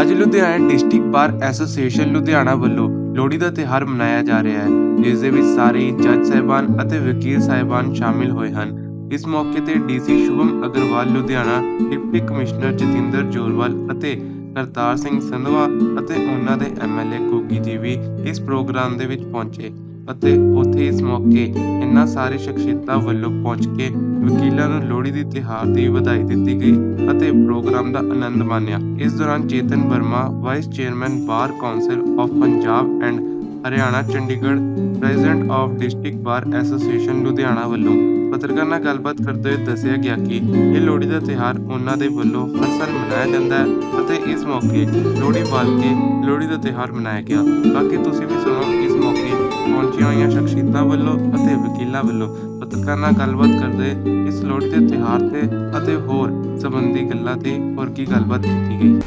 ਅੱਜ Ludhiana district bar association Ludhiana ਵੱਲੋਂ ਲੋਹੜੀ ਦਾ ਤਿਉਹਾਰ ਮਨਾਇਆ ਜਾ ਰਿਹਾ ਹੈ, ਜਿਸ ਦੇ ਵਿੱਚ ਸਾਰੇ ਜੱਜ ਸਾਹਿਬਾਨ ਅਤੇ ਵਕੀਲ ਸਾਹਿਬਾਨ ਸ਼ਾਮਿਲ ਹੋਏ ਹਨ। ਇਸ ਮੌਕੇ ਤੇ DC Shubham Agarwal, Ludhiana deputy commissioner Jatinder Jorwal ਅਤੇ ਕਰਤਾਰ ਸਿੰਘ ਸੰਧਵਾ ਅਤੇ ਉਹਨਾਂ ਦੇ ਐਮਐਲਏ ਗੋਗੀ ਜੀ ਵੀ ਇਸ ਪ੍ਰੋਗਰਾਮ ਦੇ ਵਿੱਚ ਪਹੁੰਚੇ। ਅਤੇ ਉੱਥੇ ਇਸ ਮੌਕੇ ਇਨ੍ਹਾਂ ਸਾਰੇ ਸ਼ਖਸੀਅਤਾਂ ਵੱਲੋਂ ਪਹੁੰਚ ਕੇ ਵਕੀਲਾਂ ਨੂੰ ਲੋਹੜੀ ਦੀ ਤਿਉਹਾਰ ਦੀ ਵਧਾਈ ਦਿੱਤੀ ਗਈ ਅਤੇ ਪ੍ਰੋਗਰਾਮ ਦਾ ਆਨੰਦ ਮਾਣਿਆ। ਇਸ ਦੌਰਾਨ Chetan Verma, vice chairman, bar council of Punjab and Haryana, Chandigarh, president of district bar association Ludhiana ਵੱਲੋਂ ਪੱਤਰਕਾਰਾਂ ਨਾਲ ਗੱਲਬਾਤ ਕਰਦੇ ਹੋਏ ਦੱਸਿਆ ਗਿਆ ਕਿ ਇਹ ਲੋਹੜੀ ਦਾ ਤਿਉਹਾਰ ਉਹਨਾਂ ਦੇ ਵੱਲੋਂ ਹਰ ਸਾਲ ਮਨਾਇਆ ਜਾਂਦਾ ਹੈ ਅਤੇ ਇਸ ਮੌਕੇ ਲੋਹੜੀ ਬਾਲ ਕੇ ਲੋਹੜੀ ਦਾ ਤਿਉਹਾਰ ਮਨਾਇਆ ਗਿਆ। ਬਾਕੀ ਤੁਸੀਂ ਵੀ ਸੁਣੋ ਇਸ ਮੌਕੇ ਪਹੁੰਚੀਆਂ ਹੋਈਆਂ ਸ਼ਖਸੀਅਤਾਂ ਵੱਲੋਂ ਅਤੇ ਵਕੀਲਾਂ ਵੱਲੋਂ ਪੱਤਰਕਾਰਾਂ ਨਾਲ ਗੱਲਬਾਤ ਕਰਦੇ ਇਸ ਲੋਹੜੀ ਦੇ ਤਿਉਹਾਰ ਤੇ ਅਤੇ ਹੋਰ ਸੰਬੰਧੀ ਗੱਲਾਂ ਤੇ ਹੋਰ ਕੀ ਗੱਲਬਾਤ ਕੀਤੀ ਗਈ?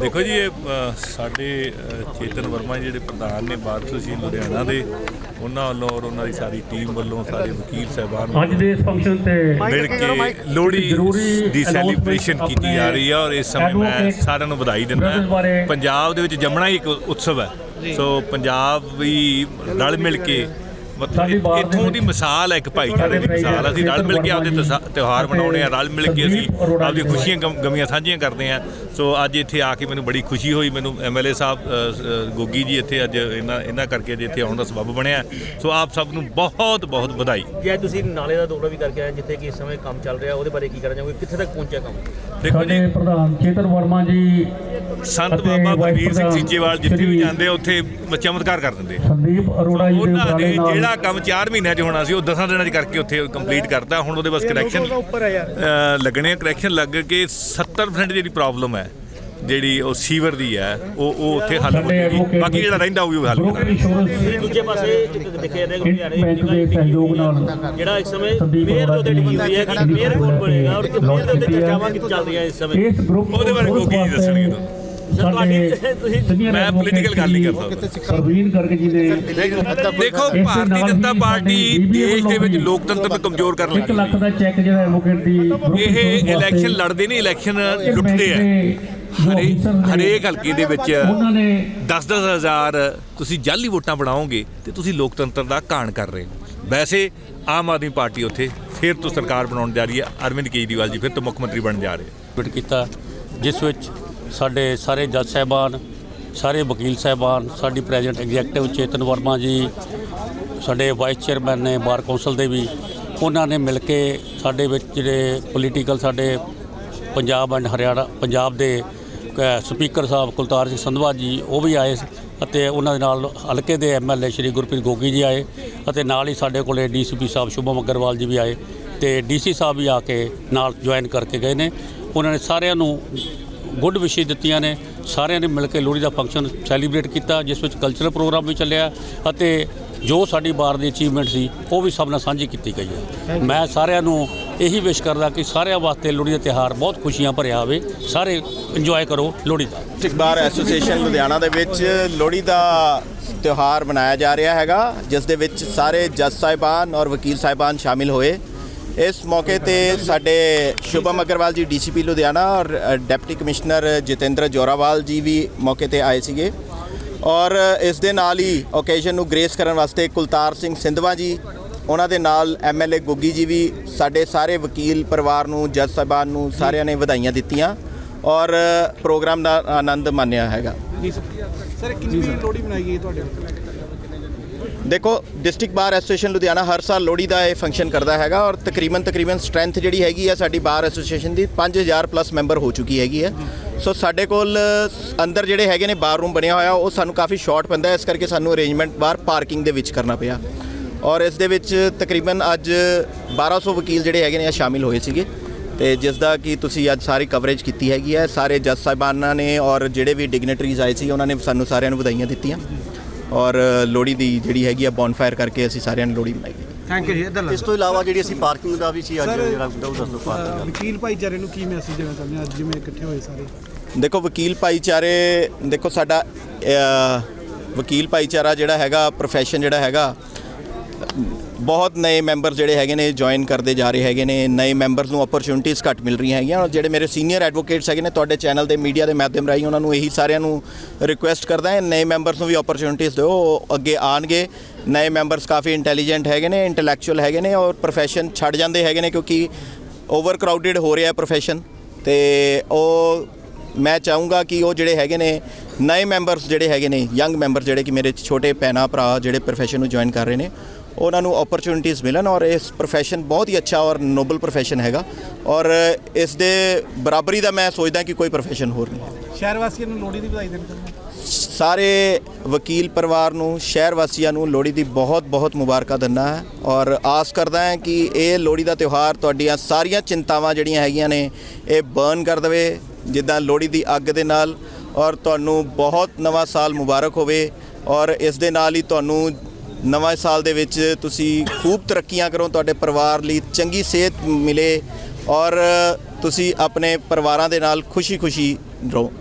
ਦੇਖੋ ਜੀ ਇਹ ਅ, ਸਾਡੇ ਅ, ਚੇਤਨ ਵਰਮਾ ਜਿਹੜੇ ਪ੍ਰਧਾਨ ਨੇ ਬਾਰ ਐਸੋਸੀਏਸ਼ਨ ਲੁਧਿਆਣਾ ਦੇ ਉਹਨਾਂ ਵੱਲੋਂ ਔਰ ਉਹਨਾਂ ਦੀ ਸਾਰੀ ਟੀਮ ਵੱਲੋਂ ਸਾਰੇ ਵਕੀਲ ਸਾਹਿਬਾਨ ਅੱਜ ਦੇ ਇਸ ਫੰਕਸ਼ਨ ਤੇ ਮਿਲ ਕੇ ਲੋਹੜੀ ਦੀ ਸੈਲੀਬ੍ਰੇਸ਼ਨ ਕੀਤੀ ਜਾ ਰਹੀ ਹੈ ਔਰ ਇਸ ਸਮੇਂ ਮੈਂ ਸਾਰਿਆਂ ਨੂੰ ਵਧਾਈ ਦਿੰਦਾ ਪੰਜਾਬ ਦੇ ਵਿੱਚ ਜੰਮਣਾ ਹੀ ਇੱਕ ਉਤਸਵ ਹੈ। ਸੋ ਪੰਜਾਬ ਵੀ ਰਲ ਮਿਲ ਕੇ ਮਤਲਬ ਇੱਥੋਂ ਦੀ ਮਿਸਾਲ ਹੈ ਇੱਕ ਭਾਈਚਾਰੇ ਦੀ ਮਿਸਾਲ। ਅਸੀਂ ਰਲ ਮਿਲ ਕੇ ਆਪਦੇ ਤਿਉਹਾਰ ਮਨਾਉਣੇ ਆ ਰਲ ਮਿਲ ਕੇ ਅਸੀਂ ਆਪਦੀ ਖੁਸ਼ੀਆਂ ਗਮ- ਗਮੀਆਂ ਸਾਂਝੀਆਂ ਕਰਦੇ ਆ। ਸੋ ਅੱਜ ਇੱਥੇ ਆ ਕੇ ਮੈਨੂੰ ਬੜੀ ਖੁਸ਼ੀ ਹੋਈ। ਮੈਨੂੰ ਐਮਐਲਏ ਸਾਹਿਬ ਗੋਗੀ ਜੀ ਇੱਥੇ ਅੱਜ ਇਹਨਾਂ ਇਹਨਾਂ ਕਰਕੇ ਅੱਜ ਇੱਥੇ ਆਉਣ ਦਾ ਸਬਬ ਬਣਿਆ। ਸੋ ਆਪ ਸਭ ਨੂੰ ਬਹੁਤ ਬਹੁਤ ਵਧਾਈ। ਜੇ ਤੁਸੀਂ ਨਾਲੇ ਦਾ ਦੌਰਾ ਵੀ ਕਰਕੇ ਆਏ ਜਿੱਥੇ ਕਿ ਇਸ ਸਮੇਂ ਕੰਮ ਚੱਲ ਰਿਹਾ ਉਹਦੇ ਬਾਰੇ ਕੀ ਕਹਿਣਾ ਚਾਹੋਗੇ? ਕਿੱਥੇ ਤੱਕ ਪਹੁੰਚਿਆ ਕੰਮ? ਦੇਖੋ ਸਾਡੇ ਜੀ। ਪ੍ਰਧਾਨ ਚੇਤਨ ਵਰਮਾ ਜੀ ਸੰਤ ਬਾਬਾ ਬਲਬੀਰ ਸਿੰਘ ਸੀਚੇਵਾਲ ਜਿੱਥੇ ਵੀ ਜਾਂਦੇ ਆ ਉੱਥੇ ਚਮਤਕਾਰ ਕਰ ਦਿੰਦੇ ਸੰਦੀਪ ਅਰੋੜਾ ਜੀ ਦੇ ਨਾਲ ਜਿਹੜਾ ਕੰਮ 4 ਮਹੀਨਿਆਂ 'ਚ ਹੋਣਾ ਸੀ ਉਹ 10 ਦਿਨਾਂ 'ਚ ਕਰਕੇ ਉੱਥੇ ਕੰਪਲੀਟ ਕਰਤਾ। ਹੁਣ ਉਹਦੇ ਬਸ ਕਰੈਕਸ਼ਨ ਲੱਗਣੇ ਕਰੈਕਸ਼ਨ ਲੱਗ ਕੇ 70% ਜਿਹੜੀ ਪ੍ਰੋਬਲਮ ਹੈ ਜਿਹੜੀ ਉਹ ਸੀਵਰ ਦੀ ਹੈ ਉਹ ਉਹ ਉੱਥੇ ਹੱਲ ਹੋ ਜਾਏਗੀ। advocate ਬਾਕੀ ਜਿਹੜਾ ਰਹਿੰਦਾ ਉਹ ਵੀ ਹੱਲ ਕਰਾਂਗੇ। ਇੰਸ਼ੋਰੈਂਸ ਦੂਜੇ ਪਾਸੇ ਦੇਖਿਆ ਜਾਂਦਾ ਕਿ ਸਹਿਯੋਗ ਨਾਲ ਜਿਹੜਾ ਇਸ ਸਮੇਂ ਮੇਅਰ ਦੇ ਅਰੋੜਾ ਉੱਤੇ ਡਿੱਗੀ ਹੋਈ ਹੈ ਕਿ ਮੇਅਰ ਕੌਣ ਬਣੇਗਾ ਔਰ ਕਿ ਮੇਅਰ ਦੇ ਉੱਤੇ ਹੈ। ਚਰਚਾਵਾਂ ਕਿ ਚੱਲ ਰਹੀਆਂ ਇਸ ਸਮੇਂ। ਉਹਦੇ ਬਾਰੇ ਦੱਸਣਗੇ ਤੁਹਾਨੂੰ। ਤੁਹਾਡੀ- ਸਾਡੇ ਤੁਸੀਂ- senior ਮੈਂ advocate political ਗੱਲ ਨਹੀਂ ਕਰ ਸ਼੍ਰੀ ਸਕਦਾ। ਪ੍ਰਵੀਨ ਗਰਗ ਜੀ ਨੇ ਦੇਖੋ ਇਸੇ ਭਾਰਤੀ ਨਾਲ ਜਨਤਾ ਹੀ ਪਾਰਟੀ ਸਾਡੇ ਦੇਸ਼ ਦੇ ਵਿੱਚ ਵੱਲੋਂ ਲੋਕਤੰਤਰ ਨੂੰ ਕਮਜ਼ੋਰ ਕਰਨ 1 ਲੱਗੀ ਲੱਖ ਦਾ ਚੈੱਕ ਜਿਹੜਾ ਐਡਵੋਕੇਟ ਦੀ group ਇਹ insurance ਵਾਸਤੇ ਇਲੈਕਸ਼ਨ ਲੜਦੇ ਨਹੀਂ ਇਲੈਕਸ਼ਨ ਇਹ ਲੁੱਟਦੇ ਬੈਂਕ ਆ। ਦੇ ਜੋ ਹਰੇ- officer ਨੇ, ਹਰੇਕ ਹਲਕੇ ਦੇ ਵਿੱਚ ਉਹਨਾਂ ਨੇ 10-10 ਹਜ਼ਾਰ ਤੁਸੀਂ ਜਾਲੀ ਵੋਟਾਂ ਬਣਾਓਗੇ ਤੇ ਤੁਸੀਂ ਲੋਕਤੰਤਰ ਦਾ ਘਾਣ ਕਰ ਰਹੇ ਹੋ। ਵੈਸੇ ਆਮ ਆਦਮੀ ਪਾਰਟੀ ਉੱਥੇ ਫਿਰ ਤੋਂ ਸਰਕਾਰ ਬਣਾਉਣ ਜਾ ਰਹੀ ਹੈ। ਅਰਵਿੰਦ ਕੇਜਰੀਵਾਲ ਜੀ ਫਿਰ ਤੋਂ ਮੁੱਖ ਮੰਤਰੀ ਬਣਨ ਜਾ ਰਹੇ ਹੈ ਪਿਟ ਕੀਤਾ ਜਿਸ ਵਿੱਚ ਸਾਡੇ ਸਾਰੇ ਜੱਜ ਸਾਹਿਬਾਨ ਸਾਰੇ ਵਕੀਲ ਸਾਹਿਬਾਨ ਸਾਡੀ ਪ੍ਰੈਜ਼ੀਡੈਂਟ ਐਗਜ਼ੈਕਟਿਵ ਚੇਤਨ ਵਰਮਾ ਜੀ ਸਾਡੇ ਵਾਈਸ ਚੇਅਰਮੈਨ ਨੇ ਬਾਰ ਕੌਂਸਲ ਦੇ ਵੀ ਉਹਨਾਂ ਨੇ ਮਿਲ ਕੇ ਸਾਡੇ ਵਿੱਚ ਜਿਹੜੇ ਪੋਲੀਟੀਕਲ ਸਾਡੇ ਪੰਜਾਬ ਐਂਡ ਹਰਿਆਣਾ ਪੰਜਾਬ ਦੇ ਅ, ਸਪੀਕਰ ਸਾਹਿਬ ਕੁਲਤਾਰ ਸਿੰਘ ਸੰਧਵਾ ਜੀ ਉਹ ਵੀ ਆਏ ਅਤੇ ਉਹਨਾਂ ਦੇ ਨਾਲ ਹਲਕੇ ਦੇ ਐਮਐਲਏ ਸ਼੍ਰੀ ਗੁਰਪ੍ਰੀਤ ਗੋਗੀ ਜੀ ਆਏ ਅਤੇ ਨਾਲ ਹੀ ਸਾਡੇ ਕੋਲੇ ਡੀਸੀਪੀ ਸਾਹਿਬ ਸ਼ੁਭਮ ਅਗਰਵਾਲ ਜੀ ਵੀ ਆਏ ਤੇ ਡੀਸੀ ਸਾਹਿਬ ਵੀ ਆ ਕੇ ਨਾਲ ਜੁਆਇਨ ਕਰਕੇ ਗਏ ਨੇ। ਉਹਨਾਂ ਨੇ ਸਾਰਿਆਂ ਨੂੰ ਗੁੱਡ ਵਿਸ਼ੇ ਦਿੱਤੀਆਂ ਨੇ। ਸਾਰਿਆਂ ਨੇ ਮਿਲ ਕੇ ਲੋਹੜੀ ਦਾ ਫੰਕਸ਼ਨ ਸੈਲੀਬ੍ਰੇਟ ਕੀਤਾ ਜਿਸ ਵਿੱਚ ਕਲਚਰਲ ਪ੍ਰੋਗਰਾਮ ਵੀ ਚੱਲਿਆ ਅਤੇ ਜੋ ਸਾਡੀ ਬਾਰ ਦੀ ਅਚੀਵਮੈਂਟ ਸੀ ਉਹ ਵੀ ਸਭ ਨਾਲ ਸਾਂਝੀ ਕੀਤੀ ਗਈ ਹੈ। ਮੈਂ ਸਾਰਿਆਂ ਨੂੰ ਇਹੀ ਵਿਸ਼ ਕਰਦਾ ਕਿ ਸਾਰਿਆਂ ਵਾਸਤੇ ਲੋਹੜੀ ਦਾ ਤਿਉਹਾਰ ਬਹੁਤ ਖੁਸ਼ੀਆਂ ਭਰਿਆ ਹੋਵੇ। ਸਾਰੇ ਇੰਜੋਏ ਕਰੋ ਲੋਹੜੀ ਦਾ। ਡਿਸਟ੍ਰਿਕਟ ਬਾਰ ਐਸੋਸੀਏਸ਼ਨ ਲੁਧਿਆਣਾ ਦੇ ਵਿੱਚ ਲੋਹੜੀ ਦਾ ਤਿਉਹਾਰ ਮਨਾਇਆ ਜਾ ਰਿਹਾ ਹੈਗਾ ਜਿਸ ਦੇ ਵਿੱਚ ਸਾਰੇ ਜੱਜ ਸਾਹਿਬਾਨ ਔਰ ਵਕੀਲ ਸਾਹਿਬਾਨ ਸ਼ਾਮਿਲ ਹੋਏ। ਇਸ ਮੌਕੇ ਤੇ ਸਾਡੇ ਸ਼ੁਭਮ ਅਗਰਵਾਲ ਜੀ ਡੀਸੀਪੀ ਲੁਧਿਆਣਾ ਔਰ ਡਿਪਟੀ ਕਮਿਸ਼ਨਰ ਜਤਿੰਦਰ ਜੋਰਾਵਾਲ ਜੀ ਵੀ ਮੌਕੇ ਤੇ ਆਏ ਸੀਗੇ। ਔਰ ਇਸ ਦੇ ਨਾਲ ਹੀ ਓਕੇਜ਼ਨ ਨੂੰ ਗ੍ਰੇਸ ਕਰਨ ਵਾਸਤੇ ਕੁਲਤਾਰ ਸਿੰਘ ਸਿੰਧਵਾ ਜੀ ਉਹਨਾਂ ਦੇ ਨਾਲ ਐਮਐਲਏ ਗੁੱਗੀ ਜੀ ਵੀ ਸਾਡੇ ਸਾਰੇ ਵਕੀਲ ਪਰਿਵਾਰ ਨੂੰ ਜੱਜ ਸਾਹਿਬਾਨ ਨੂੰ ਸਾਰਿਆਂ ਨੇ ਵਧਾਈਆਂ ਦਿੱਤੀਆਂ ਔਰ ਪ੍ਰੋਗਰਾਮ ਦਾ ਆਨੰਦ ਮਾਣਿਆ ਹੈਗਾ। ਸਰ ਕਿੰਨੀ ਲੋਹੜੀ ਬਣਾਈ ਗਈ ਤੁਹਾਡੇ ਦੇਖੋ ਡਿਸਟ੍ਰਿਕਟ ਬਾਰ ਐਸੋਸੀਏਸ਼ਨ ਲੁਧਿਆਣਾ ਹਰ ਸਾਲ ਲੋਹੜੀ ਦਾ ਇਹ ਫੰਕਸ਼ਨ ਕਰਦਾ ਹੈਗਾ ਔਰ ਤਕਰੀਬਨ ਤਕਰੀਬਨ ਸਟਰੈਂਥ ਜਿਹੜੀ ਹੈਗੀ ਹੈ ਸਾਡੀ ਬਾਰ ਐਸੋਸੀਏਸ਼ਨ ਦੀ 5000 ਪਲੱਸ ਮੈਂਬਰ ਹੋ ਚੁੱਕੀ ਹੈਗੀ ਹੈ। ਸੋ ਸਾਡੇ ਕੋਲ ਅੰਦਰ ਜਿਹੜੇ ਹੈਗੇ ਨੇ ਬਾਰ ਰੂਮ ਬਣਿਆ ਹੋਇਆ, ਉਹ ਸਾਨੂੰ ਕਾਫੀ ਸ਼ਾਰਟ ਪੈਂਦਾ ਇਸ ਕਰਕੇ ਸਾਨੂੰ ਅਰੇਂਜਮੈਂਟ ਬਾਹਰ ਪਾਰਕਿੰਗ ਦੇ ਵਿੱਚ ਕਰਨਾ ਪਿਆ। ਔਰ ਇਸ ਦੇ ਵਿੱਚ ਤਕਰੀਬਨ ਅੱਜ 1200 ਵਕੀਲ ਜਿਹੜੇ ਹੈਗੇ ਨੇ ਇਹ ਸ਼ਾਮਿਲ ਹੋਏ ਸੀਗੇ। ਤੇ ਜਿਸ ਦਾ ਕਿ ਤੁਸੀਂ ਅੱਜ ਸਾਰੀ ਕਵਰੇਜ ਕੀਤੀ ਹੈਗੀ ਹੈ। ਸਾਰੇ ਜੱਜ ਸਾਹਿਬਾਨਾਂ ਨੇ ਔਰ ਜਿਹੜੇ ਵੀ ਡਿਗਨਿਟਰੀਜ਼ ਆਏ ਸੀ, ਉਹਨਾਂ ਨੇ ਸਾਨੂੰ ਸਾਰਿਆਂ ਨੂੰ ਵਧਾਈਆਂ ਦਿੱਤੀਆਂ। ਔਰ ਲੋਹੜੀ ਦੀ ਜਿਹੜੀ ਹੈਗੀ ਆ ਬੌਨਫਾਇਰ ਕਰਕੇ ਅਸੀਂ ਸਾਰਿਆਂ ਨੇ ਲੋਹੜੀ ਮਨਾਈ ਥੈਂਕ ਯੂ ਜੀ ਇੱਧਰ ਇਸ ਤੋਂ ਇਲਾਵਾ ਜਿਹੜੀ ਅਸੀਂ ਪਾਰਕਿੰਗ ਦਾ ਵੀ ਸੀ ਅੱਜ ਜਿਹੜਾ ਉਹ ਦੱਸ ਦਿਓ ਪਾਰਕਿੰਗ ਦਾ। ਵਕੀਲ ਭਾਈਚਾਰੇ ਨੂੰ ਕੀ ਮੈਸੇਜ ਦੇਣਾ ਚਾਹੁੰਦੇ ਹੋ? ਅੱਜ ਜਿਵੇਂ ਇਕੱਠੇ ਹੋਏ ਸਾਰੇ। ਦੇਖੋ ਵਕੀਲ ਭਾਈਚਾਰੇ ਦੇਖੋ ਸਾਡਾ ਵਕੀਲ ਭਾਈਚਾਰਾ ਜਿਹੜਾ ਹੈਗਾ ਪ੍ਰੋਫੈਸ਼ਨ ਜਿਹੜਾ ਹੈਗਾ ਬਹੁਤ ਨਵੇਂ ਮੈਂਬਰ ਜਿਹੜੇ ਹੈਗੇ ਨੇ ਜੁਆਇਨ ਕਰਦੇ ਜਾ ਰਹੇ ਹੈਗੇ ਨੇ, ਨਏ ਮੈਂਬਰਸ ਨੂੰ ਓਪਰਚੁਨਿਟੀਆਂ ਘੱਟ ਮਿਲ ਰਹੀਆਂ ਹੈਗੀਆਂ। ਔਰ ਜਿਹੜੇ ਮੇਰੇ ਸੀਨੀਅਰ ਐਡਵੋਕੇਟਸ ਹੈਗੇ ਨੇ, ਤੁਹਾਡੇ ਚੈਨਲ ਦੇ ਮੀਡੀਆ ਦੇ ਮਾਧਿਅਮ ਰਾਹੀਂ ਉਹਨਾਂ ਨੂੰ ਇਹੀ ਸਾਰਿਆਂ ਨੂੰ ਰਿਕੁਐਸਟ ਕਰਦਾ ਹਾਂ, ਨਏ ਮੈਂਬਰਸ ਨੂੰ ਵੀ ਓਪਰਚੁਨਿਟੀਆਂ ਦਿਓ, ਉਹ ਅੱਗੇ ਆਣਗੇ। ਨਏ ਮੈਂਬਰਸ ਕਾਫੀ ਇੰਟੈਲੀਜੈਂਟ ਹੈਗੇ ਨੇ ਇੰਟੈਲੈਕਚੁਅਲ ਹੈਗੇ ਨੇ ਔਰ ਪ੍ਰੋਫੈਸ਼ਨ ਛੱਡ ਜਾਂਦੇ ਹੈਗੇ ਨੇ ਕਿਉਂਕਿ ਓਵਰ ਕਰਾਊਡਡ ਹੋ ਰਿਹਾ ਪ੍ਰੋਫੈਸ਼ਨ ਤੇ ਉਹ ਮੈਂ ਚਾਹੂੰਗਾ ਕਿ ਉਹ ਜਿਹੜੇ ਹੈਗੇ ਨੇ ਨਵੇਂ ਮੈਂਬਰਸ ਜਿਹੜੇ ਹੈਗੇ ਨੇ ਯੰਗ ਮੈਂਬਰ ਜਿਹੜੇ ਕਿ ਮੇਰੇ ਛੋਟੇ ਭੈਣਾਂ ਭਰਾ ਜਿਹੜੇ ਪ੍ਰੋਫੈਸ਼ਨ ਨੂੰ ਜੁਆਇਨ ਕਰ ਰਹੇ ਨੇ ਉਹਨਾਂ ਨੂੰ ਓਪਰਚੁਨਿਟੀਆਂ ਮਿਲਣ ਔਰ ਇਸ ਪ੍ਰੋਫੈਸ਼ਨ ਬਹੁਤ ਹੀ ਅੱਛਾ ਔਰ ਨੋਬਲ ਪ੍ਰੋਫੈਸ਼ਨ ਹੈਗਾ। ਔਰ ਇਸ ਦੇ ਬਰਾਬਰੀ ਦਾ ਮੈਂ ਸੋਚਦਾ ਕਿ ਕੋਈ ਪ੍ਰੋਫੈਸ਼ਨ ਹੋਰ ਨਹੀਂ। ਸ਼ਹਿਰ ਵਾਸੀਆਂ ਨੂੰ ਲੋਹੜੀ ਦੀ ਵਧਾਈ ਦੇਣੀ ਚਾਹੁੰਦਾ ਸਾਰੇ ਵਕੀਲ ਪਰਿਵਾਰ ਨੂੰ ਸ਼ਹਿਰ ਵਾਸੀਆਂ ਨੂੰ ਲੋਹੜੀ ਦੀ ਬਹੁਤ ਬਹੁਤ ਮੁਬਾਰਕਾਂ ਦਿੰਦਾ ਹੈ ਔਰ ਆਸ ਕਰਦਾ ਹਾਂ ਕਿ ਇਹ ਲੋਹੜੀ ਦਾ ਤਿਉਹਾਰ ਤੁਹਾਡੀਆਂ ਸਾਰੀਆਂ ਚਿੰਤਾਵਾਂ ਜਿਹੜੀਆਂ ਹੈਗੀਆਂ ਨੇ ਇਹ ਬਰਨ ਕਰ ਦੇਵੇ ਜਿੱਦਾਂ ਲੋਹੜੀ ਦੀ ਅੱਗ ਦੇ ਨਾਲ ਔਰ ਤੁਹਾਨੂੰ ਬਹੁਤ ਨਵਾਂ ਸਾਲ ਮੁਬਾਰਕ ਹੋਵੇ ਔਰ ਇਸ ਦੇ ਨਾਲ ਹੀ ਤੁਹਾਨੂੰ ਨਵੇਂ ਸਾਲ ਦੇ ਵਿੱਚ ਤੁਸੀਂ ਖੂਬ ਤਰੱਕੀਆਂ ਕਰੋ, ਤੁਹਾਡੇ ਪਰਿਵਾਰ ਲਈ ਚੰਗੀ ਸਿਹਤ ਮਿਲੇ ਔਰ ਤੁਸੀਂ ਆਪਣੇ ਪਰਿਵਾਰਾਂ ਦੇ ਨਾਲ ਖੁਸ਼ੀ-ਖੁਸ਼ੀ ਰਹੋ।